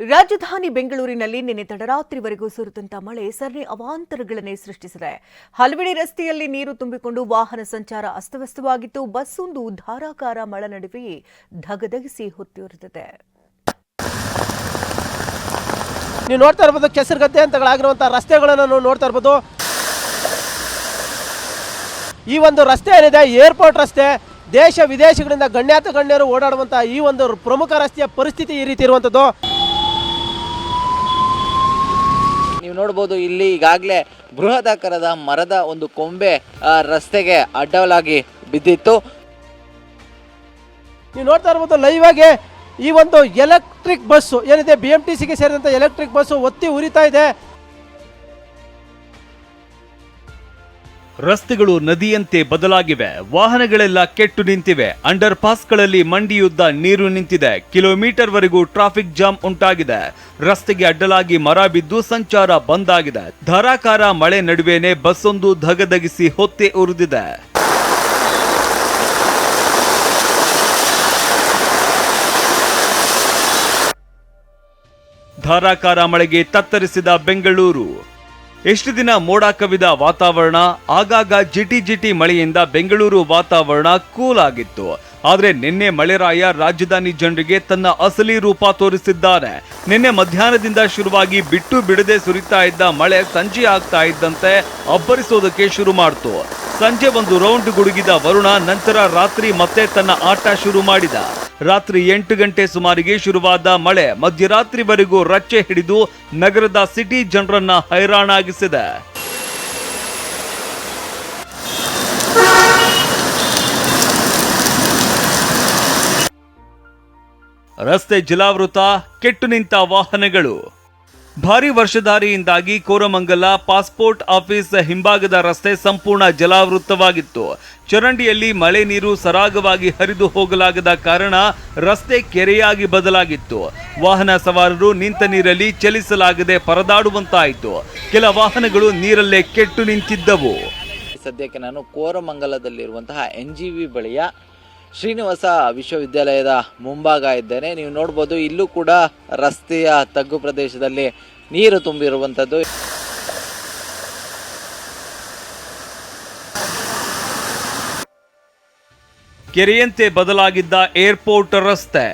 ರಾಜಧಾನಿ ಬೆಂಗಳೂರಿನಲ್ಲಿ ನಿನ್ನೆ ತಡರಾತ್ರಿವರೆಗೂ ಸುರಿದಂತ ಮಳೆ ಸರಣಿ ಅವಾಂತರಗಳನ್ನೇ ಸೃಷ್ಟಿಸಿದೆ. ಹಲವೆಡೆ ರಸ್ತೆಯಲ್ಲಿ ನೀರು ತುಂಬಿಕೊಂಡು ವಾಹನ ಸಂಚಾರ ಅಸ್ತವ್ಯಸ್ತವಾಗಿತ್ತು. ಬಸ್ಸೊಂದು ಧಾರಾಕಾರ ಮಳೆ ನಡುವೆಯೇ ಧಗಧಗಿಸಿ ಹೊತ್ತಿರುತ್ತದೆ ನೀವು ನೋಡ್ತಾ ಇರ್ಬೋದು ಕೆಸರುಗದ್ದೆ ಅಂತಗಳಾಗಿರುವಂಥ ರಸ್ತೆಗಳನ್ನು ನಾವು ನೋಡ್ತಾ ಇರ್ಬೋದು. ಈ ಒಂದು ರಸ್ತೆ ಏನಿದೆ, ಏರ್ಪೋರ್ಟ್ ರಸ್ತೆ, ದೇಶ ವಿದೇಶಗಳಿಂದ ಗಣ್ಯಾತ ಗಣ್ಯರು ಓಡಾಡುವಂತಹ ಈ ಒಂದು ಪ್ರಮುಖ ರಸ್ತೆಯ ಪರಿಸ್ಥಿತಿ ಈ ರೀತಿ ಇರುವಂಥದ್ದು ನೀವು ನೋಡ್ಬೋದು, ಇಲ್ಲಿ ಈಗಾಗಲೇ ಬೃಹದಾಕಾರದ ಮರದ ಒಂದು ಕೊಂಬೆ ರಸ್ತೆಗೆ ಅಡ್ಡಲಾಗಿ ಬಿದ್ದಿತ್ತು. ನೀವು ನೋಡ್ತಾ ಇರ್ಬೋದು ಲೈವ್ ಆಗಿ ಈ ಒಂದು ಎಲೆಕ್ಟ್ರಿಕ್ ಬಸ್ಸು ಏನಿದೆ ಬಿ ಎಂ ಟಿ ಸಿಗೆ ಸೇರಿದಂಥ ಎಲೆಕ್ಟ್ರಿಕ್ ಬಸ್ಸು ಒತ್ತಿ ಉರಿತಾ ಇದೆ. ರಸ್ತೆಗಳು ನದಿಯಂತೆ ಬದಲಾಗಿವೆ. ವಾಹನಗಳೆಲ್ಲ ಕೆಟ್ಟು ನಿಂತಿವೆ. ಅಂಡರ್ ಪಾಸ್ಗಳಲ್ಲಿ ಮಂಡಿಯುದ್ದ ನೀರು ನಿಂತಿದೆ. ಕಿಲೋಮೀಟರ್ ವರೆಗೂ ಟ್ರಾಫಿಕ್ ಜಾಮ್ ಉಂಟಾಗಿದೆ. ರಸ್ತೆಗೆ ಅಡ್ಡಲಾಗಿ ಮರ ಬಿದ್ದು ಸಂಚಾರ ಬಂದ್ ಆಗಿದೆ. ಧಾರಾಕಾರ ಮಳೆ ನಡುವೆನೆ ಬಸ್ಸೊಂದು ಧಗಧಗಿಸಿ ಹೊತ್ತೆ ಉರಿದಿದೆ. ಧಾರಾಕಾರ ಮಳೆಗೆ ತತ್ತರಿಸಿದ ಬೆಂಗಳೂರು. ಎಷ್ಟು ದಿನ ಮೋಡ ಕವಿದ ವಾತಾವರಣ? ಆಗಾಗ ಜಿಟಿ ಜಿಟಿ ಮಳೆಯಿಂದ ಬೆಂಗಳೂರು ವಾತಾವರಣ ಕೂಲ್ ಆಗಿತ್ತು. ಆದರೆ ನಿನ್ನೆ ಮಳೆರಾಯ ರಾಜಧಾನಿ ಜನರಿಗೆ ತನ್ನ ಅಸಲಿ ರೂಪ ತೋರಿಸಿದ್ದಾನೆ ನಿನ್ನೆ ಮಧ್ಯಾಹ್ನದಿಂದ ಶುರುವಾಗಿ ಬಿಟ್ಟು ಬಿಡದೆ ಸುರಿತಾ ಇದ್ದ ಮಳೆ ಸಂಜೆ ಆಗ್ತಾ ಇದ್ದಂತೆ ಅಬ್ಬರಿಸೋದಕ್ಕೆ ಶುರು ಮಾಡ್ತು. ಸಂಜೆ ಒಂದು ರೌಂಡ್ ಗುಡುಗಿದ ವರುಣ, ನಂತರ ರಾತ್ರಿ ಮತ್ತೆ ತನ್ನ ಆಟ ಶುರು ಮಾಡಿದ. ರಾತ್ರಿ ಎಂಟು ಗಂಟೆ ಸುಮಾರಿಗೆ ಶುರುವಾದ ಮಳೆ ಮಧ್ಯರಾತ್ರಿವರೆಗೂ ರಚ್ಚೆ ಹಿಡಿದು ನಗರದ ಸಿಟಿ ಜನರನ್ನ ಹೈರಾಣಾಗಿಸಿದೆ. ರಸ್ತೆ ಜಲಾವೃತ ಕೆಟ್ಟು ನಿಂತ ವಾಹನಗಳು. ಭಾರಿ ವರ್ಷಧಾರಿಯಿಂದಾಗಿ ಕೋರಮಂಗಲ ಪಾಸ್ಪೋರ್ಟ್ ಆಫೀಸ್ ಹಿಂಭಾಗದ ರಸ್ತೆ ಸಂಪೂರ್ಣ ಜಲಾವೃತವಾಗಿತ್ತು ಚರಂಡಿಯಲ್ಲಿ ಮಳೆ ನೀರು ಸರಾಗವಾಗಿ ಹರಿದು ಹೋಗಲಾಗದ ಕಾರಣ ರಸ್ತೆ ಕೆರೆಯಾಗಿ ಬದಲಾಗಿತ್ತು. ವಾಹನ ಸವಾರರು ನಿಂತ ನೀರಲ್ಲಿ ಚಲಿಸಲಾಗದೆ ಪರದಾಡುವಂತಾಯಿತು. ಕೆಲ ವಾಹನಗಳು ನೀರಲ್ಲೇ ಕೆಟ್ಟು ನಿಂತಿದ್ದವು. ಸದ್ಯಕ್ಕೆ ನಾನು ಕೋರಮಂಗಲದಲ್ಲಿರುವಂತಹ ಎನ್ ಜಿ ವಿ ಬಳಿಯ ಶ್ರೀನಿವಾಸ ವಿಶ್ವವಿದ್ಯಾಲಯದ ಮುಂಭಾಗ ಇದ್ದೇನೆ. ನೀವು ನೋಡ್ಬೋದು ಇಲ್ಲೂ ಕೂಡ ರಸ್ತೆಯ ತಗ್ಗು ಪ್ರದೇಶದಲ್ಲಿ ನೀರು ತುಂಬಿರುವಂಥದ್ದು. ಕೆರೆಯಂತೆ ಬದಲಾಗಿದ್ದ ಏರ್ಪೋರ್ಟ್ ರಸ್ತೆ.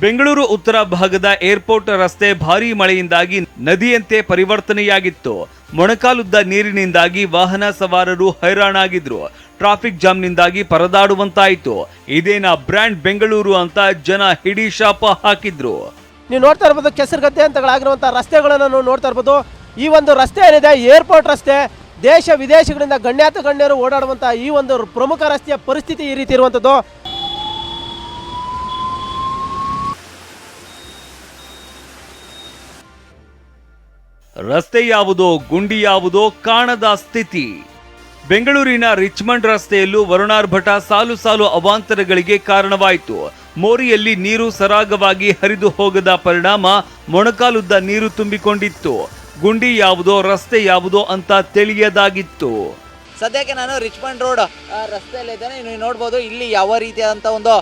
ಬೆಂಗಳೂರು ಉತ್ತರ ಭಾಗದ ಏರ್ಪೋರ್ಟ್ ರಸ್ತೆ ಭಾರೀ ಮಳೆಯಿಂದಾಗಿ ನದಿಯಂತೆ ಪರಿವರ್ತನೆಯಾಗಿತ್ತು. ಮೊಣಕಾಲುದ್ದ ನೀರಿನಿಂದಾಗಿ ವಾಹನ ಸವಾರರು ಹೈರಾಣಾಗಿದ್ರು. ಟ್ರಾಫಿಕ್ ಜಾಮ್ನಿಂದಾಗಿ ಪರದಾಡುವಂತಾಯಿತು. ಇದೇನ ಬ್ರ್ಯಾಂಡ್ ಬೆಂಗಳೂರು ಅಂತ ಜನ ಹಿಡಿ ಶಾಪ ಹಾಕಿದ್ರು. ನೀವು ನೋಡ್ತಾ ಇರ್ಬೋದು ಕೆಸರುಗದ್ದೆ ಅಂತಗಳಾಗಿರುವಂಥ ರಸ್ತೆಗಳನ್ನು ನಾವು ನೋಡ್ತಾ ಇರ್ಬೋದು. ಈ ಒಂದು ರಸ್ತೆ ಏನಿದೆ ಏರ್ಪೋರ್ಟ್ ರಸ್ತೆ. ದೇಶ ವಿದೇಶಗಳಿಂದ ಗಣ್ಯಾತ ಗಣ್ಯರು ಓಡಾಡುವಂಥ ಈ ಒಂದು ಪ್ರಮುಖ ರಸ್ತೆಯ ಪರಿಸ್ಥಿತಿ ಈ ರೀತಿ ಇರುವಂಥದ್ದು. ರಸ್ತೆ ಯಾವುದೋ ಗುಂಡಿ ಯಾವುದೋ ಕಾಣದ ಸ್ಥಿತಿ. ಬೆಂಗಳೂರಿನ ರಿಚ್ಮಂಡ್ ರಸ್ತೆಯಲ್ಲೂ ವರುಣಾರ್ಭಟ ಸಾಲು ಸಾಲು ಅವಾಂತರಗಳಿಗೆ ಕಾರಣವಾಯಿತು. ಮೋರಿಯಲ್ಲಿ ನೀರು ಸರಾಗವಾಗಿ ಹರಿದು ಹೋಗದ ಪರಿಣಾಮ ಮೊಣಕಾಲುದ್ದ ನೀರು ತುಂಬಿಕೊಂಡಿತ್ತು. ಗುಂಡಿ ಯಾವುದೋ, ರಸ್ತೆ ಯಾವುದೋ ಅಂತ ತಿಳಿಯದಾಗಿತ್ತು. ಸದ್ಯಕ್ಕೆ ನಾನು ರಿಚ್ಮಂಡ್ ರೋಡ್ ರಸ್ತೆಯಲ್ಲಿದ್ದೇನೆ ನೀವು ನೋಡ್ಬೋದು, ಇಲ್ಲಿ ಯಾವ ರೀತಿಯಾದಂಥ ಒಂದು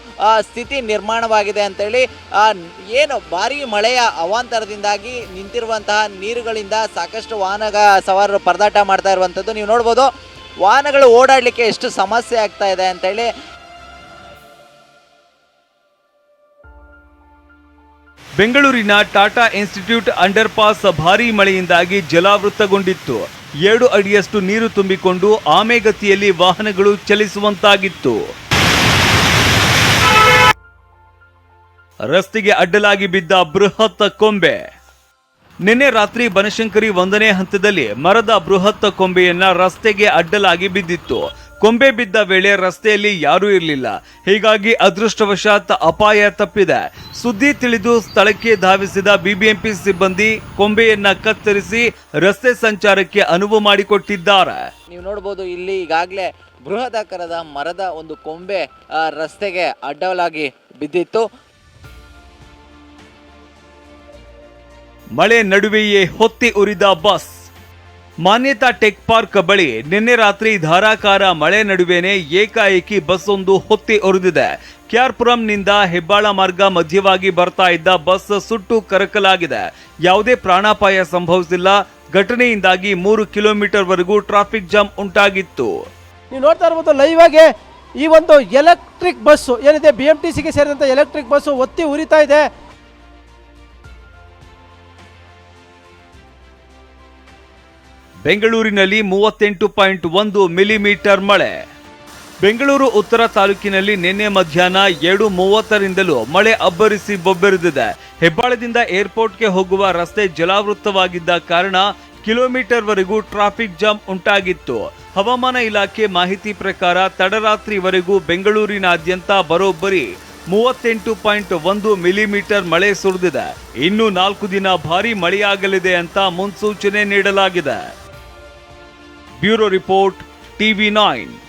ಸ್ಥಿತಿ ನಿರ್ಮಾಣವಾಗಿದೆ ಅಂತೇಳಿ ಏನು ಭಾರಿ ಮಳೆಯ ಅವಾಂತರದಿಂದಾಗಿ ನಿಂತಿರುವಂತಹ ನೀರುಗಳಿಂದ ಸಾಕಷ್ಟು ವಾಹನ ಸವಾರರು ಪರದಾಟ ಮಾಡ್ತಾ ಇರುವಂಥದ್ದು ನೀವು ನೋಡ್ಬೋದು. ವಾಹನಗಳು ಓಡಾಡಲಿಕ್ಕೆ ಎಷ್ಟು ಸಮಸ್ಯೆ ಆಗ್ತಾ ಇದೆ ಅಂತೇಳಿ ಬೆಂಗಳೂರಿನ ಟಾಟಾ ಇನ್ಸ್ಟಿಟ್ಯೂಟ್ ಅಂಡರ್ ಪಾಸ್ ಭಾರೀ ಮಳೆಯಿಂದಾಗಿ ಜಲಾವೃತಗೊಂಡಿತ್ತು. ಎರಡು ಅಡಿಯಷ್ಟು ನೀರು ತುಂಬಿಕೊಂಡು ಆಮೆಗತಿಯಲ್ಲಿ ವಾಹನಗಳು ಚಲಿಸುವಂತಾಗಿತ್ತು. ರಸ್ತೆಗೆ ಅಡ್ಡಲಾಗಿ ಬಿದ್ದ ಬೃಹತ್ ಕೊಂಬೆ. ನಿನ್ನೆ ರಾತ್ರಿ ಬನಶಂಕರಿ ಒಂದನೇ ಹಂತದಲ್ಲಿ ಮರದ ಬೃಹತ್ ಕೊಂಬೆಯನ್ನ ರಸ್ತೆಗೆ ಅಡ್ಡಲಾಗಿ ಬಿದ್ದಿತ್ತು. ಕೊಂಬೆ ಬಿದ್ದ ವೇಳೆ ರಸ್ತೆಯಲ್ಲಿ ಯಾರೂ ಇರಲಿಲ್ಲ. ಹೀಗಾಗಿ ಅದೃಷ್ಟವಶಾತ್ ಅಪಾಯ ತಪ್ಪಿದೆ. ಸುದ್ದಿ ತಿಳಿದು ಸ್ಥಳಕ್ಕೆ ಧಾವಿಸಿದ ಬಿಬಿಎಂಪಿ ಸಿಬ್ಬಂದಿ ಕೊಂಬೆಯನ್ನ ಕತ್ತರಿಸಿ ರಸ್ತೆ ಸಂಚಾರಕ್ಕೆ ಅನುವು ಮಾಡಿಕೊಟ್ಟಿದ್ದಾರೆ. ನೀವು ನೋಡಬಹುದು ಇಲ್ಲಿ ಈಗಾಗಲೇ ಬೃಹದಾಕಾರದ ಮರದ ಒಂದು ಕೊಂಬೆ ರಸ್ತೆಗೆ ಅಡ್ಡಲಾಗಿ ಬಿದ್ದಿತ್ತು. ಮಳೆ ನಡುವೆಯೇ ಹೊತ್ತಿ ಉರಿದ ಬಸ್. ಮಾನ್ಯತಾ ಟೆಕ್ ಪಾರ್ಕ್ ಬಳಿ ನಿನ್ನೆ ರಾತ್ರಿ ಧಾರಾಕಾರ ಮಳೆ ನಡುವೆನೆ ಏಕಾಏಕಿ ಬಸ್ ಒಂದು ಹೊತ್ತಿ ಉರಿದಿದೆ. ಕ್ಯಾರ್ಪುರಂನಿಂದ ಹೆಬ್ಬಾಳ ಮಾರ್ಗ ಮಧ್ಯವಾಗಿ ಬರ್ತಾ ಇದ್ದ ಬಸ್ ಸುಟ್ಟು ಕರಕಲಾಗಿದೆ. ಯಾವುದೇ ಪ್ರಾಣಾಪಾಯ ಸಂಭವಿಸಿಲ್ಲ. ಘಟನೆಯಿಂದಾಗಿ ಮೂರು ಕಿಲೋಮೀಟರ್ ವರೆಗೂ ಟ್ರಾಫಿಕ್ ಜಾಮ್ ಉಂಟಾಗಿತ್ತು. ನೀವು ನೋಡ್ತಾ ಇರ್ಬೋದು ಲೈವ್ ಆಗಿ ಈ ಒಂದು ಎಲೆಕ್ಟ್ರಿಕ್ ಬಸ್ಸು ಏನಿದೆ ಬಿ ಎಂ ಟಿ ಸಿಗೆ ಸೇರಿದಂಥ ಎಲೆಕ್ಟ್ರಿಕ್ ಬಸ್ಸು ಒತ್ತಿ ಉರಿತಾ ಇದೆ. ಬೆಂಗಳೂರಿನಲ್ಲಿ ಮೂವತ್ತೆಂಟು ಪಾಯಿಂಟ್ ಒಂದು ಮಿಲಿಮೀಟರ್ ಮಳೆ. ಬೆಂಗಳೂರು ಉತ್ತರ ತಾಲೂಕಿನಲ್ಲಿ ನಿನ್ನೆ ಮಧ್ಯಾಹ್ನ ಎರಡು ಮೂವತ್ತರಿಂದಲೂ ಮಳೆ ಅಬ್ಬರಿಸಿ ಬೊಬ್ಬೆರೆದಿದೆ. ಹೆಬ್ಬಾಳದಿಂದ ಏರ್ಪೋರ್ಟ್ಗೆ ಹೋಗುವ ರಸ್ತೆ ಜಲಾವೃತವಾಗಿದ್ದ ಕಾರಣ ಕಿಲೋಮೀಟರ್ ವರೆಗೂ ಟ್ರಾಫಿಕ್ ಜಾಮ್ ಉಂಟಾಗಿತ್ತು. ಹವಾಮಾನ ಇಲಾಖೆ ಮಾಹಿತಿ ಪ್ರಕಾರ ತಡರಾತ್ರಿವರೆಗೂ ಬೆಂಗಳೂರಿನಾದ್ಯಂತ ಬರೋಬ್ಬರಿ ಮೂವತ್ತೆಂಟು ಪಾಯಿಂಟ್ ಒಂದು ಮಿಲಿಮೀಟರ್ ಮಳೆ ಸುರಿದಿದೆ. ಇನ್ನು ನಾಲ್ಕು ದಿನ ಭಾರೀ ಮಳೆಯಾಗಲಿದೆ ಅಂತ ಮುನ್ಸೂಚನೆ ನೀಡಲಾಗಿದೆ. Bureau Report TV9